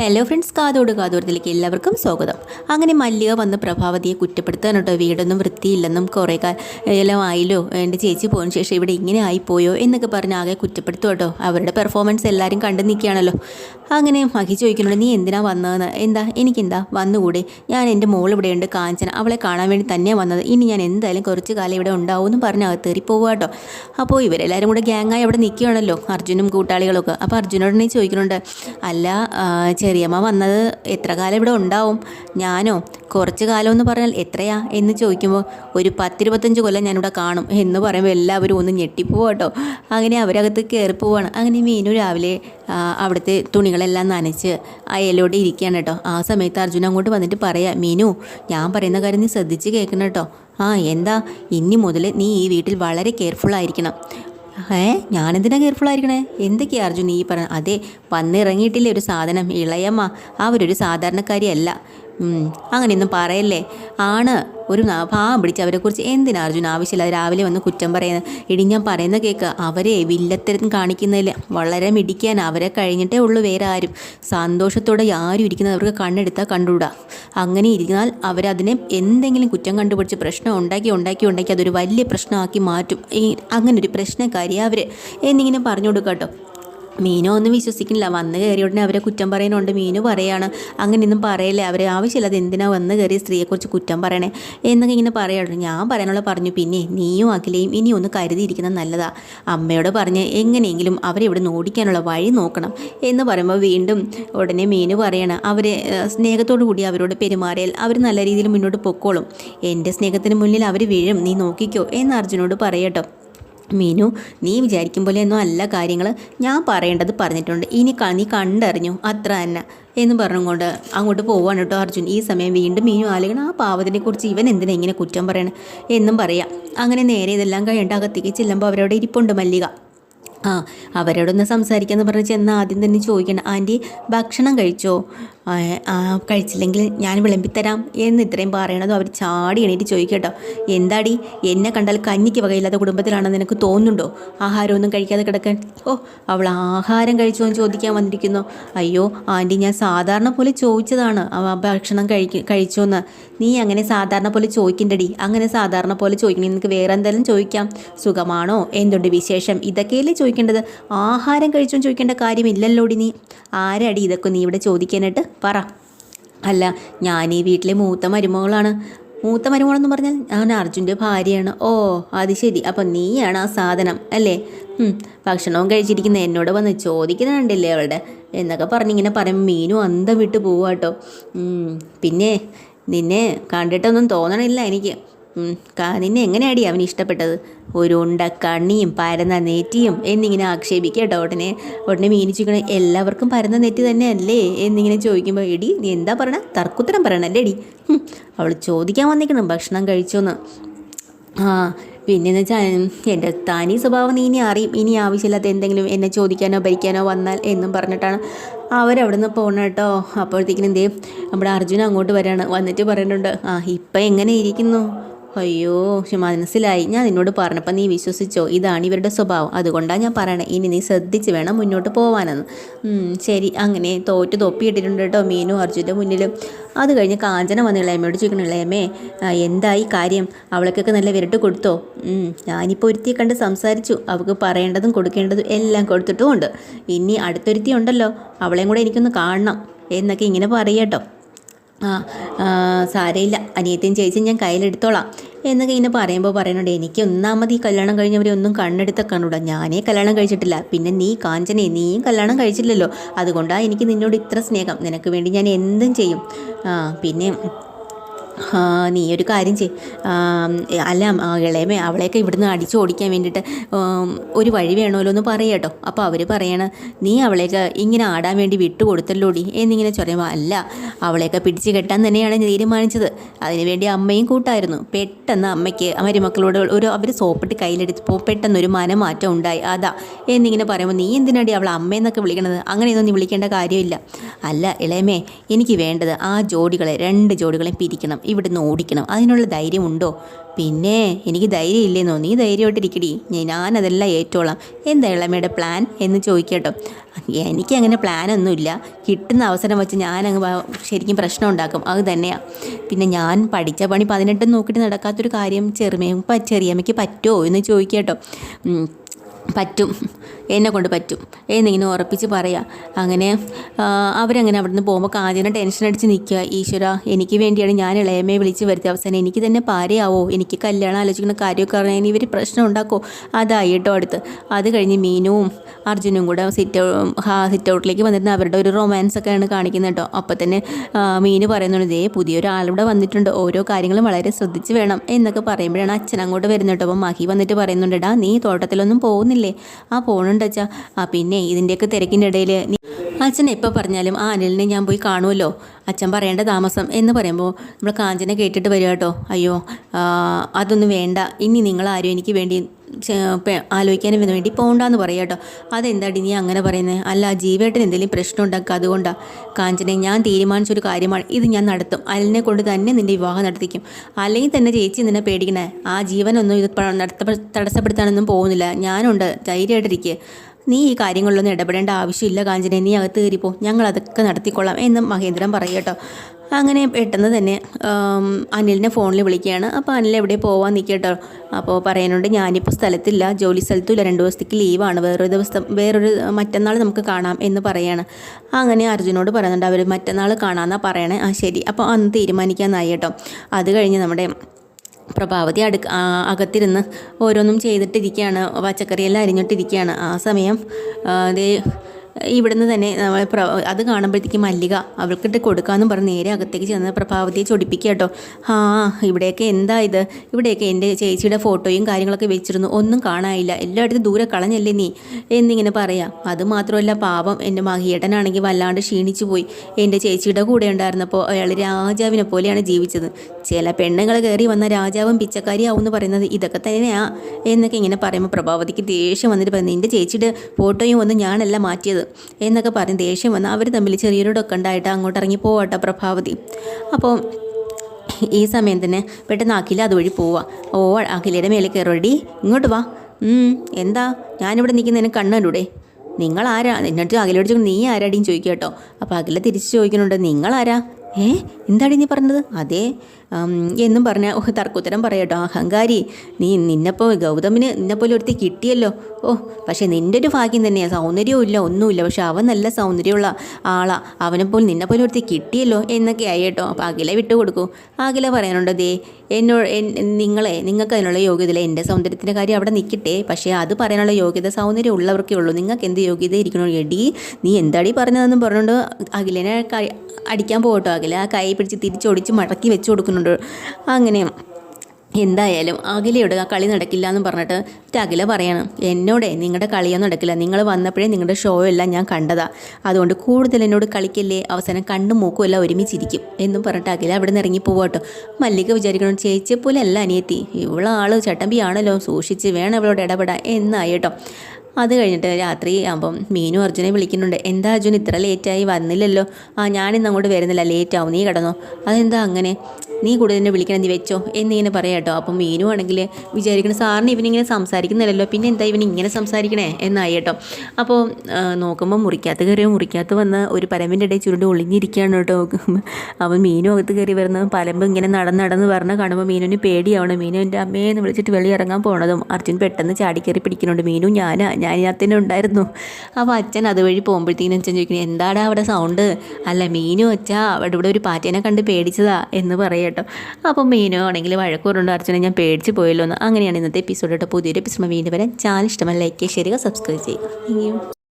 Hello friends കാതോട് കാതോടത്തിലേക്ക് എല്ലാവർക്കും സ്വാഗതം. അങ്ങനെ മല്ലിക വന്ന് പ്രഭാവതിയെ കുറ്റപ്പെടുത്താൻ കേട്ടോ. വീടൊന്നും വൃത്തിയില്ലെന്നും കുറേ കാലം ആയില്ലോ. എന്റെ ചേച്ചി പോയതിന് ശേഷം ഇവിടെ ഇങ്ങനെ ആയിപ്പോയോ എന്നൊക്കെ പറഞ്ഞ് ആകെ കുറ്റപ്പെടുത്തും കേട്ടോ. അവരുടെ പെർഫോമൻസ് എല്ലാവരും കണ്ടു നിൽക്കുകയാണല്ലോ. അങ്ങനെ മഹി ചോദിക്കുന്നുണ്ട് നീ എന്തിനാ വന്നതെന്ന്? എന്താ? എനിക്കെന്താ? വന്നുകൂടെ? ഞാൻ എന്റെ മോൾ ഇവിടെയുണ്ട്. കാഞ്ചന അവളെ കാണാൻ വേണ്ടി തന്നെയാണ് വന്നത്. ഇനി ഞാൻ എന്തായാലും കുറച്ച് കാലം ഇവിടെ ഉണ്ടാവും ഉണ്ടാവുമെന്ന് പറഞ്ഞ് അകത്തേറി പോവുക കേട്ടോ. അപ്പോൾ ഇവരെല്ലാവരും കൂടെ ഗ്യാങ്ങായി അവിടെ നിൽക്കുകയാണല്ലോ അർജുനും കൂട്ടാളികളൊക്കെ. അപ്പോൾ അർജുനോട് ചോദിക്കുന്നുണ്ട് അല്ല ചെറിയമ്മ വന്നത് എത്ര കാലം ഇവിടെ ഉണ്ടാവും? ഞാനോ? കുറച്ച് കാലം എന്ന് പറഞ്ഞാൽ എത്രയാ? എന്ന് ചോദിക്കുമ്പോൾ ഒരു പത്തിരുപത്തഞ്ച് കൊല്ലം ഞാനിവിടെ കാണും എന്ന് പറയുമ്പോൾ എല്ലാവരും ഒന്ന് ഞെട്ടിപ്പോവും കേട്ടോ. അങ്ങനെ അവരകത്ത് കയറി പോവാണ്. അങ്ങനെ മീനു രാവിലെ അവിടുത്തെ തുണികളെല്ലാം നനച്ച് അയലോടെ ഇരിക്കുകയാണ് കേട്ടോ. ആ സമയത്ത് അർജുന അങ്ങോട്ട് വന്നിട്ട് പറയാ മീനു ഞാൻ പറയുന്ന കാര്യം നീ ശ്രദ്ധിച്ച് കേൾക്കണം കേട്ടോ. ആ എന്താ? ഇനി മുതൽ നീ ഈ വീട്ടിൽ വളരെ കെയർഫുൾ ആയിരിക്കണം. ഏ ഞാനെന്തിനാ കെയർഫുൾ ആയിരിക്കണേ? എന്തൊക്കെയാ അർജുൻ ഈ പറഞ്ഞ അതെ വന്നിറങ്ങിയിട്ടില്ലേ ഒരു സാധനം? ഇളയമ്മ അവരൊരു സാധാരണക്കാരിയല്ല. അങ്ങനെയൊന്നും പറയല്ലേ? ആണ് ഒരു ഭാവം പിടിച്ച് അവരെക്കുറിച്ച് എന്തിനാ അർജുൻ ആവശ്യമില്ല? രാവിലെ വന്ന് കുറ്റം പറയുന്നത്. ഇടി ഞാൻ പറയുന്ന കേക്ക്. അവരെ വില്ലത്തരം കാണിക്കുന്നതിൽ വളരെ മിടിക്കാൻ അവരെ കഴിഞ്ഞിട്ടേ ഉള്ളൂ വേറെ ആരും. സന്തോഷത്തോടെ ആരും ഇരിക്കുന്നത് അവർക്ക് കണ്ണെടുത്താൽ കണ്ടുകൂടാ. അങ്ങനെ ഇരുന്നാൽ അവരതിനെ എന്തെങ്കിലും കുറ്റം കണ്ടുപിടിച്ച് പ്രശ്നം ഉണ്ടാക്കി ഉണ്ടാക്കി ഉണ്ടാക്കി അതൊരു വലിയ പ്രശ്നമാക്കി മാറ്റും. ഈ അങ്ങനെ ഒരു പ്രശ്നക്കാരി അവർ എന്നിങ്ങനെ പറഞ്ഞു കൊടുക്കാം കേട്ടോ. മീനു ഒന്നും വിശ്വസിക്കുന്നില്ല. വന്ന് കയറിയ ഉടനെ അവരെ കുറ്റം പറയുന്നുണ്ട്. മീനു പറയാണ് അങ്ങനെയൊന്നും പറയല്ലേ. അവരെ ആവശ്യമില്ലാതെ എന്തിനാ വന്ന് കയറി സ്ത്രീയെക്കുറിച്ച് കുറ്റം പറയണേ? എന്നൊക്കെ ഇങ്ങനെ പറയുള്ളൂ ഞാൻ പറയാനുള്ള പറഞ്ഞു. പിന്നെ നീയും അഖിലയും ഇനി ഒന്ന് കരുതിയിരിക്കുന്നത് നല്ലതാ. അമ്മയോട് പറഞ്ഞ് എങ്ങനെയെങ്കിലും അവരെ ഇവിടെ ഓടിക്കാനുള്ള വഴി നോക്കണം എന്ന് പറയുമ്പോൾ വീണ്ടും ഉടനെ മീനു പറയണ അവരെ സ്നേഹത്തോടു കൂടി അവരോട് പെരുമാറിയാൽ അവർ നല്ല രീതിയിൽ മുന്നോട്ട് പൊക്കോളും. എന്റെ സ്നേഹത്തിന് മുന്നിൽ അവർ വീഴും. നീ നോക്കിക്കോ എന്ന് അർജുനോട് പറയട്ടോ. മീനു നീ വിചാരിക്കും പോലെയൊന്നും അല്ല കാര്യങ്ങൾ ഞാൻ പറയേണ്ടത് പറഞ്ഞിട്ടുണ്ട്. ഇനി നീ കണ്ടറിഞ്ഞു. അത്ര തന്നെ. എന്ന് പറഞ്ഞുകൊണ്ട് അങ്ങോട്ട് പോവാണ് കേട്ടോ അർജുൻ. ഈ സമയം വീണ്ടും മീനു ആലോചിക്കണം. ആ പാവത്തിനെ കുറിച്ച് ഇവൻ എന്തിനാ ഇങ്ങനെ കുറ്റം പറയണേ? എന്നും പറയാം. അങ്ങനെ നേരെ ഇതെല്ലാം കഴിഞ്ഞിട്ട് അകത്തേക്ക് ചെല്ലുമ്പോൾ അവരവിടെ ഇരിപ്പുണ്ട് മല്ലിക. ആ അവരോടൊന്ന് സംസാരിക്കാമെന്ന് പറഞ്ഞ് ചെന്ന് ആദ്യം തന്നെ ചോദിക്കണം. ആന്റി ഭക്ഷണം കഴിച്ചോ? കഴിച്ചില്ലെങ്കിൽ ഞാൻ വിളമ്പിത്തരാം എന്ന് ഇത്രയും പറയണതും അവർ ചാടി എണീറ്റ് ചോദിക്കട്ടോ എന്താടി? എന്നെ കണ്ടാൽ കഞ്ഞിക്ക് വകയില്ലാത്ത കുടുംബത്തിലാണെന്ന് നിനക്ക് തോന്നുന്നുണ്ടോ? ആഹാരമൊന്നും കഴിക്കാതെ കിടക്കാൻ. ഓ അവൾ ആഹാരം കഴിച്ചോ എന്ന് ചോദിക്കാൻ വന്നിരിക്കുന്നു. അയ്യോ ആന്റി ഞാൻ സാധാരണ പോലെ ചോദിച്ചതാണ്. ഭക്ഷണം കഴിക്ക കഴിച്ചോന്ന്. നീ അങ്ങനെ സാധാരണ പോലെ ചോദിക്കണ്ടടി. അങ്ങനെ സാധാരണ പോലെ ചോദിക്കണേ നിനക്ക് വേറെ എന്തെങ്കിലും ചോദിക്കാം. സുഖമാണോ? എന്തുണ്ട് വിശേഷം? ഇതൊക്കെയല്ലേ ചോദിക്കേണ്ടത്? ആഹാരം കഴിച്ചോ ചോദിക്കേണ്ട കാര്യമില്ലല്ലോടി നീ. ആരടി ഇതൊക്കെ നീ ഇവിടെ ചോദിക്കാനായിട്ട്? പറ. അല്ല ഞാൻ ഈ വീട്ടിലെ മൂത്ത മരുമകളാണ്. മൂത്ത മരുമകളെന്ന് പറഞ്ഞാൽ ഞാൻ അർജുന്റെ ഭാര്യയാണ്. ഓ അത് ശരി. അപ്പം നീയാണ് ആ സാധനം അല്ലേ? ഭക്ഷണവും കഴിച്ചിരിക്കുന്ന എന്നോട് വന്ന് ചോദിക്കുന്നുണ്ടല്ലേ അവളുടെ? എന്നൊക്കെ പറഞ്ഞിങ്ങനെ പറയും. മീനും അന്തം വിട്ട് പോവാട്ടോ പിന്നെ നിന്നെ കണ്ടിട്ടൊന്നും തോന്നണില്ല എനിക്ക്. നിന്നെ എങ്ങനെയാടി അവന് ഇഷ്ടപ്പെട്ടത്? ഒരു ഉണ്ട കണ്ണിയും പരന്ന നെറ്റിയും എന്നിങ്ങനെ ആക്ഷേപിക്കുക കേട്ടോ ഉടനെ ഉടനെ മീനിച്ചിരിക്കണേ എല്ലാവർക്കും പരന്ന നെറ്റി തന്നെയല്ലേ എന്നിങ്ങനെ ചോദിക്കുമ്പോൾ എടി നീ എന്താ പറയണ? തർക്കുത്തരം പറയണല്ലേ എടി? അവൾ ചോദിക്കാൻ വന്നിരിക്കണം ഭക്ഷണം കഴിച്ചോന്ന്. ആ പിന്നെന്ന് വെച്ചാൽ എന്റെ തനി സ്വഭാവം നീ ഇനി അറിയും. ഇനി ആവശ്യമില്ലാത്ത എന്തെങ്കിലും എന്നെ ചോദിക്കാനോ ഭരിക്കാനോ വന്നാൽ എന്നും പറഞ്ഞിട്ടാണ് അവരവിടുന്ന് പോകണം കേട്ടോ. അപ്പോഴത്തേക്കിനും എന്തേ നമ്മുടെ അർജുന അങ്ങോട്ട് വരാണ്. വന്നിട്ട് പറയുന്നുണ്ട് ആ ഇപ്പം എങ്ങനെ ഇരിക്കുന്നു? അയ്യോ മനസ്സിലായി. ഞാൻ നിന്നോട് പറഞ്ഞപ്പോൾ നീ വിശ്വസിച്ചോ? ഇതാണ് ഇവരുടെ സ്വഭാവം. അതുകൊണ്ടാണ് ഞാൻ പറയണേ. ഇനി നീ ശ്രദ്ധിച്ച് വേണം മുന്നോട്ട് പോകാനെന്ന് ശരി. അങ്ങനെ തോറ്റ് തൊപ്പിയിട്ടിട്ടുണ്ട് കേട്ടോ മീനു അർജുന്റെ മുന്നിലും. അത് കഴിഞ്ഞ് കാഞ്ചന വന്ന് ഇളയമ്മയോട് ചോദിക്കണം ഇളയമ്മേ എന്തായി കാര്യം? അവൾക്കൊക്കെ നല്ല വിരട്ട് കൊടുത്തോ? ഞാനിപ്പോൾ ഒരുത്തിയെ കണ്ട് സംസാരിച്ചു. അവൾക്ക് പറയേണ്ടതും കൊടുക്കേണ്ടതും എല്ലാം കൊടുത്തിട്ടുമുണ്ട്. ഇനി അടുത്തൊരുത്തി ഉണ്ടല്ലോ. അവളെയും കൂടെ എനിക്കൊന്ന് കാണണം എന്നൊക്കെ ഇങ്ങനെ പറയട്ടോ ആ സാരയില്ല. അനിയത്തിയും ചേച്ചിയും ഞാൻ കയ്യിലെടുത്തോളാം. എന്നൊക്കെ ഇങ്ങനെ പറയുമ്പോൾ പറയുന്നുണ്ട് എനിക്ക് ഒന്നാമത് ഈ കല്യാണം കഴിഞ്ഞവരെ ഒന്നും കണ്ണെടുത്ത കണ്ണൂടാ. ഞാനേ കല്യാണം കഴിച്ചിട്ടില്ല. പിന്നെ നീ കാഞ്ചനെ നീയും കല്യാണം കഴിച്ചില്ലല്ലോ. അതുകൊണ്ടാണ് എനിക്ക് നിന്നോട് ഇത്ര സ്നേഹം. നിനക്ക് വേണ്ടി ഞാൻ എന്തും ചെയ്യും. ആ പിന്നെ നീ ഒരു കാര്യം ചെയ്. അല്ല ഇളയമേ അവളെയൊക്കെ ഇവിടുന്ന് അടിച്ചു ഓടിക്കാൻ വേണ്ടിയിട്ട് ഒരു വഴി വേണമല്ലോ എന്ന് പറയാട്ടോ അപ്പോൾ അവർ പറയണ നീ അവളെയൊക്കെ ഇങ്ങനെ ആടാൻ വേണ്ടി വിട്ടു കൊടുത്തല്ലോടി? എന്നിങ്ങനെ ചൊറിയുമ്പോൾ അല്ല അവളെയൊക്കെ പിടിച്ച് കെട്ടാൻ തന്നെയാണ് തീരുമാനിച്ചത്. അതിനുവേണ്ടി അമ്മയും കൂട്ടായിരുന്നു. പെട്ടെന്ന് അമ്മയ്ക്ക് മരുമക്കളോട് ഒരു അവർ സോപ്പിട്ട് കയ്യിലെടുത്തപ്പോൾ പെട്ടെന്ന് ഒരു മനമാറ്റം ഉണ്ടായി. അതാ. എന്നിങ്ങനെ പറയുമ്പോൾ നീ എന്തിനാടി അവൾ അമ്മയെന്നൊക്കെ വിളിക്കണത്? അങ്ങനെയൊന്നും നീ വിളിക്കേണ്ട കാര്യമില്ല. അല്ല ഇളയമേ എനിക്ക് വേണ്ടത് ആ ജോഡികളെ രണ്ട് ജോഡികളെയും പിരിക്കണം. ഇവിടുന്ന് ഓടിക്കണം. അതിനുള്ള ധൈര്യമുണ്ടോ? പിന്നെ എനിക്ക് ധൈര്യം ഇല്ലെന്നോ നീ ധൈര്യമായിട്ടിരിക്കടി. ഞാനതെല്ലാം ഏറ്റോളാം. എന്താ ഇളമയുടെ പ്ലാൻ എന്ന് ചോദിക്കട്ടോ. എനിക്കങ്ങനെ പ്ലാനൊന്നുമില്ല കിട്ടുന്ന അവസരം വെച്ച് ഞാനങ്ങ് ശരിക്കും പ്രശ്നം ഉണ്ടാക്കും. അത് തന്നെയാണ് പിന്നെ ഞാൻ പഠിച്ച പണി പതിനെട്ടും നോക്കിയിട്ട് നടക്കാത്തൊരു കാര്യം ചെറുമയും പ- ചെറിയമ്മയ്ക്ക് പറ്റുമോ എന്ന് ചോദിക്കട്ടോ. പറ്റും. എന്നെ കൊണ്ട് പറ്റും. എന്നിങ്ങനെ ഉറപ്പിച്ച് പറയാം. അങ്ങനെ അവരങ്ങനെ അവിടുന്ന് പോകുമ്പോൾ കാഞ്ചന ടെൻഷൻ അടിച്ച് നിൽക്കുക. ഈശ്വര എനിക്ക് വേണ്ടിയാണ് ഞാൻ ഇളയമ്മയെ വിളിച്ച് വരുത്തിയ അവസാനം എനിക്ക് തന്നെ പാരയാവോ? എനിക്ക് കല്യാണം ആലോചിക്കുന്ന കാര്യമൊക്കെ അറിയാൻ ഇവർ പ്രശ്നം ഉണ്ടാക്കോ? അതായി കേട്ടോ അടുത്ത്. അത് കഴിഞ്ഞ് മീനുവും അർജുനും കൂടെ സിറ്റ് സിറ്റ് ഔട്ടിലേക്ക് വന്നിരുന്ന അവരുടെ ഒരു റൊമാൻസ് ഒക്കെയാണ് കാണിക്കുന്നത് കേട്ടോ. അപ്പോൾ തന്നെ മീന് പറയുന്നുണ്ട് ഇതേ പുതിയൊരാളിവിടെ വന്നിട്ടുണ്ട്. ഓരോ കാര്യങ്ങളും വളരെ ശ്രദ്ധിച്ച് വേണം എന്നൊക്കെ പറയുമ്പോഴാണ് അച്ഛൻ അങ്ങോട്ട് വരുന്നത് കേട്ടോ. അപ്പോൾ മഹി വന്നിട്ട് പറയുന്നുണ്ട് ഡാ നീ തോട്ടത്തിലൊന്നും പോകുന്നില്ലേ. ആ പോണുണ്ട് അച്ഛാ. ആ പിന്നെ ഇതിന്റെയൊക്കെ തിരക്കിന്റെ ഇടയിൽ അച്ഛൻ എപ്പോൾ പറഞ്ഞാലും ആ അനിലിനെ ഞാൻ പോയി കാണുമല്ലോ അച്ഛൻ പറയേണ്ട താമസം. എന്ന് പറയുമ്പോൾ നമ്മൾ കാഞ്ചനെ കേട്ടിട്ട് വരിക കേട്ടോ. അയ്യോ അതൊന്നും വേണ്ട. ഇനി നിങ്ങളാരും എനിക്ക് വേണ്ടി ആലോചിക്കാനും വേണ്ടി പോകണ്ടെന്ന് പറയാം കേട്ടോ അതെന്താടി നീ അങ്ങനെ പറയുന്നത് അല്ല ജീവേട്ടൻ എന്തെങ്കിലും പ്രശ്നം ഉണ്ടാക്കുക അതുകൊണ്ടാണ് കാഞ്ചനെ ഞാൻ തീരുമാനിച്ചൊരു കാര്യമാണ്. ഇത് ഞാൻ നടത്തും. അലിനെ കൊണ്ട് തന്നെ നിന്റെ വിവാഹം നടത്തിക്കും. അല്ലെങ്കിൽ തന്നെ ചേച്ചി നിന്നെ പേടിക്കണേ. ആ ജീവനൊന്നും ഇത് തടസ്സപ്പെടുത്താനൊന്നും പോകുന്നില്ല. ഞാനുണ്ട്. ധൈര്യമായിട്ടിരിക്കുക നീ ഈ കാര്യങ്ങളിലൊന്നും ഇടപെടേണ്ട ആവശ്യമില്ല കാഞ്ചനെ. നീ അകത്ത് കയറിപ്പോ. ഞങ്ങൾ അതൊക്കെ നടത്തിക്കൊള്ളാം എന്നും മഹേന്ദ്രൻ പറയട്ടോ അങ്ങനെ പെട്ടെന്ന് തന്നെ അനിലിനെ ഫോണിൽ വിളിക്കുകയാണ്. അപ്പോൾ അനിൽ എവിടെ പോവാൻ നിൽക്കട്ടോ അപ്പോൾ പറയാനുണ്ട് ഞാനിപ്പോൾ സ്ഥലത്തില്ല. ജോലി സ്ഥലത്തും ഇല്ല രണ്ട് ദിവസത്തേക്ക് ലീവാണ് വേറൊരു ദിവസം വേറൊരു മറ്റന്നാൾ നമുക്ക് കാണാം എന്ന് പറയാണ്. അങ്ങനെ അർജുനോട് പറയുന്നുണ്ട് അവർ മറ്റന്നാൾ കാണാമെന്നാണ് പറയണേ. ആ ശരി. അപ്പോൾ അന്ന് തീരുമാനിക്കാമെന്നായി കേട്ടോ. അത് കഴിഞ്ഞ് നമ്മുടെ പ്രഭാവതി അടു അകത്തിരുന്ന് ഓരോന്നും ചെയ്തിട്ടിരിക്കുകയാണ്. പച്ചക്കറിയെല്ലാം അരിഞ്ഞിട്ടിരിക്കുകയാണ്. ആ സമയം ദേ ഇവിടുന്ന് തന്നെ നമ്മൾ അത് കാണുമ്പോഴത്തേക്ക് മല്ലിക അവൾക്കിട്ട് കൊടുക്കാമെന്നും പറഞ്ഞ് നേരെ അകത്തേക്ക് ചെന്ന് പ്രഭാവതിയെ ചൊടിപ്പിക്കുക കേട്ടോ. ആ ഇവിടെയൊക്കെ എന്താ ഇത്? ഇവിടെയൊക്കെ എന്റെ ചേച്ചിയുടെ ഫോട്ടോയും കാര്യങ്ങളൊക്കെ വെച്ചിരുന്നു. ഒന്നും കാണാനില്ല. എല്ലായിടത്തും ദൂരെ കളഞ്ഞല്ലേ നീ? എന്നിങ്ങനെ പറയാം. അത് മാത്രമല്ല പാപം എന്റെ മഹിയേട്ടനാണെങ്കിൽ വല്ലാണ്ട് ക്ഷീണിച്ചു പോയി. എന്റെ ചേച്ചിയുടെ കൂടെ ഉണ്ടായിരുന്നപ്പോൾ അയാൾ രാജാവിനെ പോലെയാണ് ജീവിച്ചത്. ചില പെണ്ണുങ്ങൾ കയറി വന്ന രാജാവും പിച്ചക്കാരിയാവും എന്ന് പറയുന്നത് ഇതൊക്കെ തന്നെയാ എന്നൊക്കെ ഇങ്ങനെ പറയുമ്പോൾ പ്രഭാവതിക്ക് ദേഷ്യം വന്നിട്ട് പറഞ്ഞു എന്റെ ചേച്ചിയുടെ ഫോട്ടോയും ഒന്നും ഞാനല്ല മാറ്റിയത്. എന്നൊക്കെ പറഞ്ഞ് ദേഷ്യം വന്ന് അവർ തമ്മിൽ ചെറിയൊരു ഉണ്ടായിട്ട് അങ്ങോട്ട് ഇറങ്ങി പോവാട്ടോ പ്രഭാവതി. അപ്പോൾ ഈ സമയം തന്നെ പെട്ടെന്ന് അഖില അതുവഴി പോവാ. ഓ അഖിലയുടെ മേലെ കയറോടി. ഇങ്ങോട്ട് വാ. എന്താ? ഞാനിവിടെ നിൽക്കുന്നതിന് കണ്ണൂടെ നിങ്ങൾ ആരാ എന്നിട്ട് അഖിലോട് ചോദിക്കും നീ ആരാടിയും ചോദിക്കുക കേട്ടോ. അപ്പോൾ അഖില തിരിച്ച് ചോദിക്കുന്നുണ്ട് നിങ്ങൾ ആരാ ഏ? എന്താടി നീ പറഞ്ഞത്? അതെ എന്നും പറഞ്ഞ ഓ തർക്കുത്തരം പറയട്ടോ. അഹങ്കാരി നീ നിന്നെപ്പോൾ ഗൗതമിന് നിന്നെപ്പോലെ ഒരുത്തി കിട്ടിയല്ലോ. ഓ പക്ഷേ നിന്റെ ഒരു ഭാഗ്യം തന്നെയാണ് സൗന്ദര്യവും ഇല്ല ഒന്നുമില്ല. പക്ഷെ അവൻ നല്ല സൗന്ദര്യമുള്ള ആളാ. അവനെപ്പോൾ നിന്നെപ്പോലെ ഒരുത്തി കിട്ടിയല്ലോ എന്നൊക്കെ ആയി കേട്ടോ. അപ്പോൾ വിട്ടു കൊടുക്കൂ. അഖില പറയാനുണ്ടോ ദേ എന്നോ നിങ്ങളെ നിങ്ങൾക്ക് അതിനുള്ള യോഗ്യതയില്ല. എന്റെ സൗന്ദര്യത്തിന്റെ കാര്യം അവിടെ നിൽക്കട്ടെ. പക്ഷേ അത് പറയാനുള്ള യോഗ്യത സൗന്ദര്യം ഉള്ളവർക്കേ ഉള്ളൂ. നിങ്ങൾക്ക് എന്ത് യോഗ്യത ഇരിക്കണോ? എടി നീ എന്താടി പറഞ്ഞതെന്ന് പറഞ്ഞുകൊണ്ട് അഖിലിനെ അടിക്കാൻ പോകട്ടോ. അഖില ആ കൈ പിടിച്ച് തിരിച്ചൊടിച്ച് മടക്കി വെച്ച് കൊടുക്കുന്നുണ്ട് അങ്ങനെ എന്തായാലും അഖിലയോട് ആ കളി നടക്കില്ല എന്ന് പറഞ്ഞിട്ട് അഖില പറയണം. എന്നോടേ നിങ്ങളുടെ കളിയൊന്നും നടക്കില്ല. നിങ്ങൾ വന്നപ്പോഴേ നിങ്ങളുടെ ഷോ എല്ലാം ഞാൻ കണ്ടതാ. അതുകൊണ്ട് കൂടുതൽ എന്നോട് കളിക്കല്ലേ? അവസാനം കണ്ണും മൂക്കും എല്ലാം ഒരുമിച്ചിരിക്കും എന്നും പറഞ്ഞിട്ട് അഖില അവിടെ നിന്ന് ഇറങ്ങി പോവാട്ടോ മല്ലിക വിചാരിക്കണം ചേച്ചിയെ പോലെ അല്ല അനിയത്തി. ഇവളാൾ ചട്ടമ്പിയാണല്ലോ സൂക്ഷിച്ച് വേണം അവളോട് ഇടപെടാൻ. എന്നായിട്ടോ അത് കഴിഞ്ഞിട്ട് രാത്രി ആകുമ്പം മീനു അർജുനെ വിളിക്കുന്നുണ്ട്. എന്താ അർജുൻ? ഇത്ര ലേറ്റായി വന്നില്ലല്ലോ. ആ ഞാനിന്ന് അങ്ങോട്ട് വരുന്നില്ല. ലേറ്റ് ആവും. നീ കിടന്നോ. അതെന്താ അങ്ങനെ? നീ കൂടുതൽ തന്നെ വിളിക്കണം നീ വെച്ചോ എന്നിങ്ങനെ പറയാം കേട്ടോ. അപ്പം മീനു ആണെങ്കിൽ വിചാരിക്കണം സാറിന് ഇവനിങ്ങനെ സംസാരിക്കുന്നില്ലല്ലോ പിന്നെ എന്താ ഇവൻ ഇങ്ങനെ സംസാരിക്കണേ? എന്നായി കേട്ടോ. അപ്പോൾ നോക്കുമ്പോൾ മുറിക്കകത്ത് കയറിയോ മുറിക്കകത്ത് വന്ന് ഒരു പരമ്പിന്റെ ഇടയിൽ ചുരുണ്ട് ഒളിഞ്ഞിരിക്കുകയാണ് കേട്ടോ. അവൻ മീനു അകത്ത് കയറി വരുന്ന പലമ്പ് ഇങ്ങനെ നടന്ന് നടന്ന് പറഞ്ഞ കാണുമ്പോൾ മീനുവിന് പേടിയാവണം. മീനു എന്റെ അമ്മയെന്ന് വിളിച്ചിട്ട് വെളി ഇറങ്ങാൻ പോണതും അർജുൻ പെട്ടെന്ന് ചാടി പിടിക്കുന്നുണ്ട്. മീനു ഞാനാ ഞാൻ ഇതിനകത്തന്നെ ഉണ്ടായിരുന്നു. അപ്പോൾ അച്ഛൻ അതുവഴി പോകുമ്പോഴത്തേക്കും അച്ഛൻ ചോദിക്കുന്നത് എന്താടാ അവിടെ സൗണ്ട് അല്ല മീനു അച്ഛാ അവിടെ ഇവിടെ ഒരു പാറ്റേനെ കണ്ട് പേടിച്ചതാ എന്ന് പറയട്ടോ അപ്പോൾ മീനോ ആണെങ്കിൽ വഴക്കൂറുണ്ട് അർച്ചനെ ഞാൻ പേടിച്ച് പോയല്ലോ എന്ന് അങ്ങനെയാണ് ഇന്നത്തെ എപ്പിസോഡ് കേട്ടോ പുതിയൊരു എപ്പിസോഡ് വീണ്ടും വരാൻ ചാനൽ ഇഷ്ടമല്ല ലൈക്ക് ചെയ്യുക സബ്സ്ക്രൈബ് ചെയ്യുക താങ്ക്